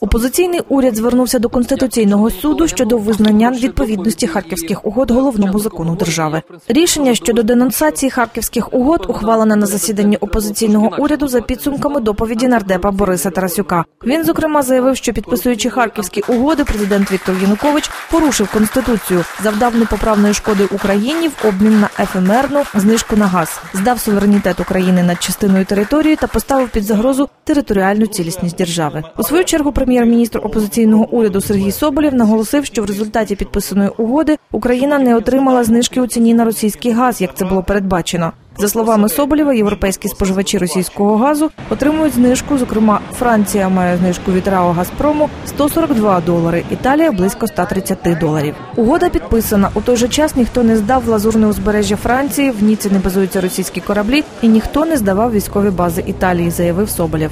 Опозиційний уряд звернувся до конституційного суду щодо визнання відповідності харківських угод головному закону держави. Рішення щодо денонсації харківських угод ухвалене на засіданні опозиційного уряду за підсумками доповіді нардепа Бориса Тарасюка. Він зокрема заявив, що підписуючи харківські угоди, президент Віктор Янукович порушив конституцію, завдав непоправної шкоди Україні в обмін на ефемерну знижку на газ, здав суверенітет України над частиною території та поставив під загрозу територіальну цілісність держави. У свою чергу прем'єр-міністр опозиційного уряду Сергій Соболєв наголосив, що в результаті підписаної угоди Україна не отримала знижки у ціні на російський газ, як це було передбачено. За словами Соболєва, європейські споживачі російського газу отримують знижку. Зокрема, Франція має знижку від РАО Газпрому 142 долари, Італія близько 130 доларів. Угода підписана. У той же час ніхто не здав лазурне узбережжя Франції. В Ніці не базуються російські кораблі, і ніхто не здавав військові бази Італії, заявив Соболєв.